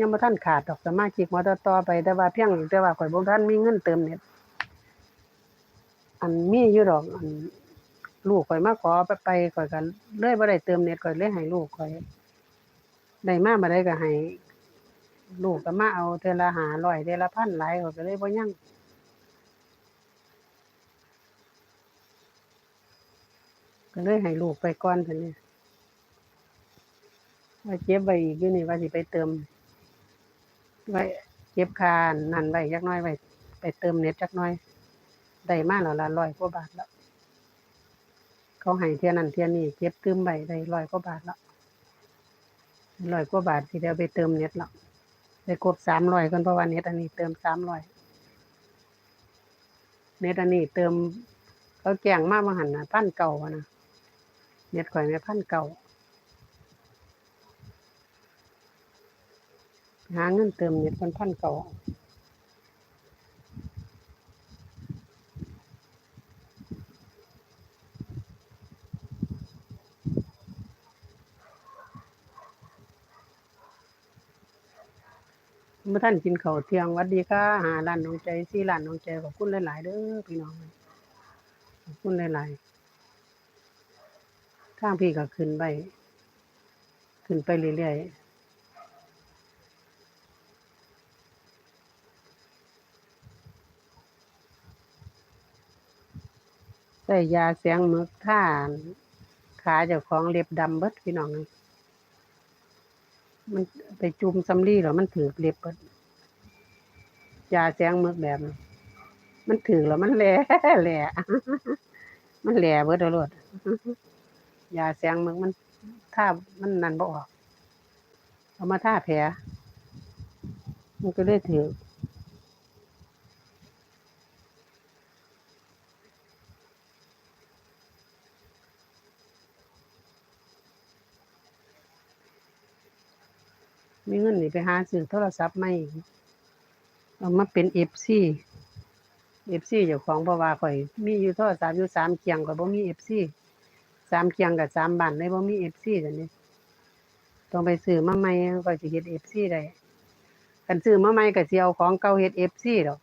ยังบ่ทันขาดดอกสมาชิกมอต่อไปแต่ว่าเพียงแต่ว่าข่อยบ่ทันมีเงินเติมเน็ตอันมีอยู่ดอกอันลูกข่อยมาขอไปไปข่อยก็เลยบ่ได้เติมเน็ตข่อยเลยให้ลูกข่อยได้มาบ่ได้ก็ให้ลูกก็มาเอาเทื่อละ500เทละพันหลายข่อยก็เลยบ่ยังก็เลยให้ลูกไปก่อนซั่นนี่ว่าเก็บไว้อีกอยู่นี่ว่าสิไปเติม ไว้เก็บคานั่นไว้จักน้อยไว้ไปเติมเน็ตจักน้อยได้มาแล้วละร้อยกว่าบาทแล้ว เขาให้เทียนั้นเทียนี้เก็บเตืมไว้ได้ร้อยกว่าบาทแล้วร้อยกว่าบาทที่เดียวไปเติมเน็ตแล้วได้ครบสามร้อยกันเพราะว่าเน็ตอันนี้เติมสามร้อยเน็ตอันนี้เติมเขาแจ้งมาว่าหันนะพันเก่าอะนะเน็ตข่อยไม่พันเก่า หาเงินเติมเน็ตมันพันเก่าเมื่อท่านกินเขาเที่ยงวัดดีค่ะหาร้านน้องใจสี่ร้านน้องใจขอบคุณหลาย ๆ เด้อพี่น้องขอบคุณหลายๆทางพี่ก็ขึ้นไป ขึ้นไปเรื่อยๆ ใส่ยาเสียงมึกท่านขาเจ้าของเล็บดำเบิดพี่น้องนี่มันไปจุ่มสำลีแล้วมันถือเล็บเบิดยาเสียงมึกแบบ มันถือแล้วมันแหล่แหล่มันแหล่เบิดเอาโลดยาเสียงมึกมันท่ามันนันบ่ออก เอามาท่าแผลมันก็เลยถือ มีเงินนี่ไปหาซื้อโทรศัพท์ใหม่เอามาเป็น FC FC เจ้าของเพราะว่าข่อย มีอยู่โทรศัพท์อยู่สามเคียงข่อยบ่มี FC สามเคียงกับสามบ้านเลยบ่มี FC จังนี้ต้องไปซื้อมาใหม่ก็สิเฮ็ด FC ได้คันซื้อมาใหม่ก็สิเอาของเก่าเฮ็ด FC ดอก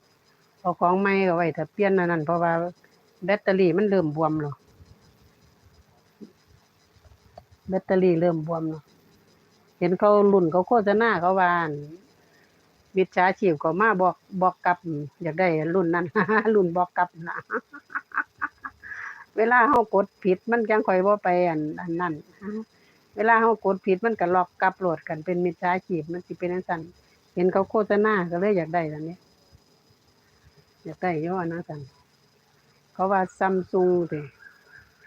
เอาของใหม่ก็ไว้ถ้าเปลี่ยนอันนั้นเพราะว่าแบตเตอรี่มันเริ่มบวมแล้วแบตเตอรี่เริ่มบวมแล้ว เห็นเขารุ่นเขาโฆษณาเขาวานมิจฉาชีพก็มาบอกบอกกลับ อยากได้รุ่นนั้น รุ่นบอกกลับนะเวลาเฮากดผิดมันจังคอยบ่ไปอันอันนั้นเวลาเฮากดผิดมันก็ล็อกกลับโหลดกันเป็นมิจฉาชีพมันสิเป็นจังซั่นเห็นเขาโฆษณาก็เลยอยากได้อันนี้ อยากได้ยู่อันนั้นซั่นเขาว่า Samsung ติ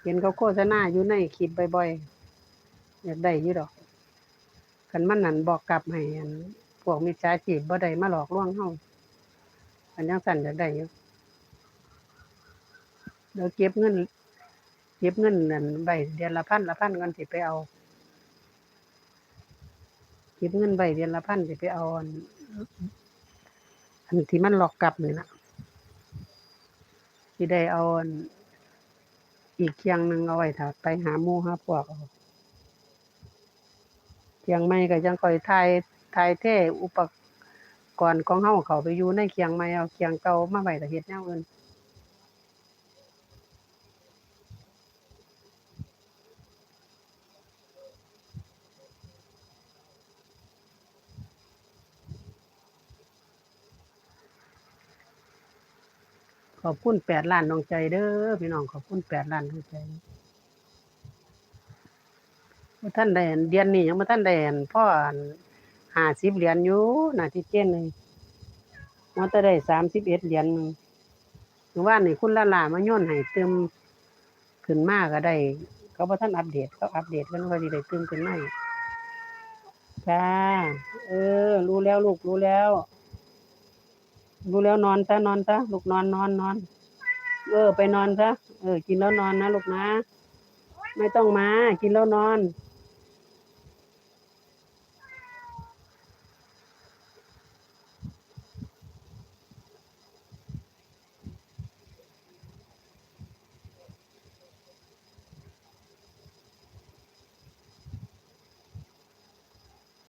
เห็นเขาโฆษณาอยู่ในคลิปบ่อยๆอยากได้อยู่ดอก คันมันนั่นบอกกลับให้อันพวกมิจฉาชีพบ่ได้มาหลอกลวงเฮาอันยังสั่นอยากได้อยู่เดี๋ยวเก็บเงินเก็บเงินนั่นใบเดือนละพันละพันก่อนสิไปเอาเก็บเงินใบเดือนละพันสิไปเอาอันที่มันหลอกกลับนี่นะสิได้เอาอีกเคียงหนึ่งเอาไว้ถ้าไปหาหมู่หาพวกเอา คียงไม้ก็จังคอยถ่ายถ่ายเทอุปกรณ์ของเฮาเขาไปอยู่ในเคียงไม้เอาเคียงเก่ามาไว้ถ้าเฮ็ดแนวอื่นขอบคุณแปดล้านน้องใจเด้อพี่น้องขอบคุณแปดล้านน้องใจ บ่ท่านได้อันเดือนนี้ยังบ่ทันได้อันพ่ออัน50เหรียญอยู่น่าสิเจนเลยว่าแต่ได้31เหรียญหนึงเมื่อวานนี่คุณลาลามาโยนให้เติมขึ้นมาก็ได้ เขาบ่ทันอัปเดตเขาอัปเดตกันว่าสิได้เติมขึ้นมาอีกจ้าเออ รู้แล้วลูกรู้แล้ว รู้แล้วนอนซะนอนซะลูกนอนนอนนอนเออ ไปนอนซะเออ กินแล้วนอนนะลูกนะ ไม่ต้องมา กินแล้วนอน